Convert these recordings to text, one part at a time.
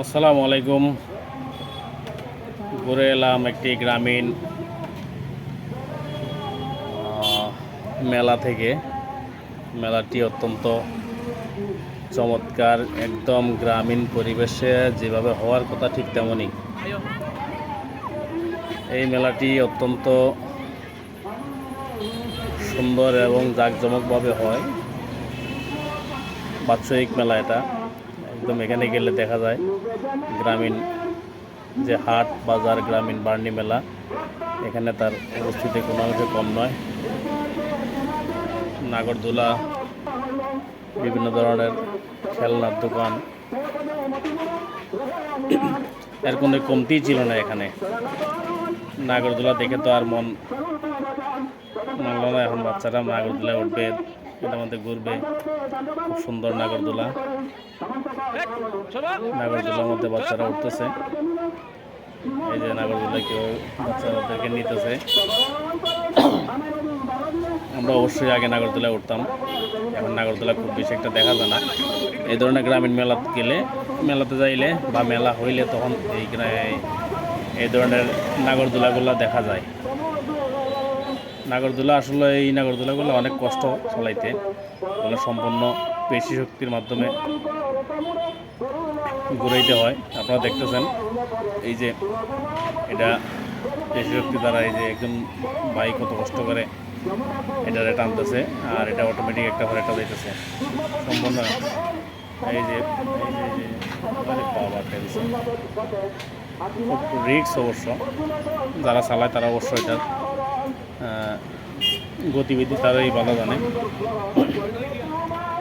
আসসালামু আলাইকুম। ঘুরে এলাম একটি গ্রামীণ মেলা থেকে। মেলাটি অত্যন্ত চমৎকার, একদম গ্রামীণ পরিবেশে যেভাবে হওয়ার কথা ঠিক তেমনই। এই মেলাটি অত্যন্ত সুন্দর এবং জাঁকজমকভাবে হয়। বাৎসরিক মেলা এটা। একদম এখানে গেলে দেখা যায় গ্রামীণ যে হাট, বাজার, গ্রামীণ বার্নি মেলা। এখানে তার উপস্থিতি কোনো অংশে কম নয়। নাগরদোলা, বিভিন্ন ধরনের খেলনার দোকান। এর কোনো কমতি ছিল না এখানে। নাগরদোলা দেখে তো আর মন মানল এখন বাচ্চারা নাগরদোলায় উঠবে এটার মধ্যে ঘুরবে। খুব সুন্দর নাগরদোলা। নাগরদোলার মধ্যে বাচ্চারা উঠতেছে। এই যে নাগরদোলা কেউ বাচ্চাদেরকে নিতেছে। আমরা অবশ্যই আগে নাগরদোলায় উঠতাম। এখন নাগরদোলা খুব বেশি একটা দেখা যায় না। এই ধরনের গ্রামীণ মেলা গেলে, মেলাতে যাইলে বা মেলা হইলে তখন এই গ্রা- এই ধরনের নাগরদোলাগুলো দেখা যায়। নাগরদোলা, আসলে এই নাগরদোলাগুলো অনেক কষ্ট চালাইতে। এগুলো সম্পূর্ণ পেশি শক্তির মাধ্যমে ঘুরাইতে হয়। আপনারা দেখতেছেন, এই যে এটা পেশি শক্তি দ্বারা এই যে একজন ভাই কত কষ্ট করে এটা টানতেছে, আর এটা অটোমেটিক একটা ঘরে একটা দিতেছে সম্পূর্ণ এই যে খুব রিক্স অবশ্য, যারা চালায় তারা অবশ্য এটা গতিবিধি তারাই ভালো জানে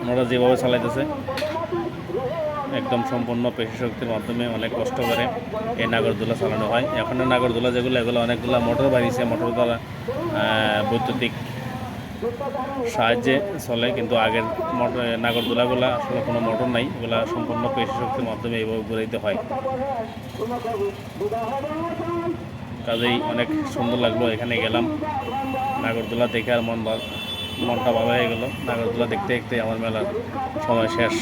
ওনারা যেভাবে চালাইতেছে, একদম সম্পূর্ণ পেশি শক্তির মাধ্যমে অনেক কষ্ট করে এই নাগরদোলা চালানো হয়। এখন নাগরদোলা যেগুলো, এগুলো অনেকগুলো মোটর বাড়িয়েছে। মোটর দ্বারা বৈদ্যুতিক সাহায্যে চলে, কিন্তু আগের মোটর নাগরদোলাগুলো আসলে কোনো মোটর নাই। এগুলো সম্পূর্ণ পেশি শক্তির মাধ্যমে এইভাবে ঘুরাইতে হয়। কাজেই অনেক সুন্দর লাগল, এখানে গেলাম। নাগরদোলা দেখে আর মন মনটা ভালো হয়ে গেল। নাগরদোলা দেখতে দেখতে আমার মেলার সময় শেষ।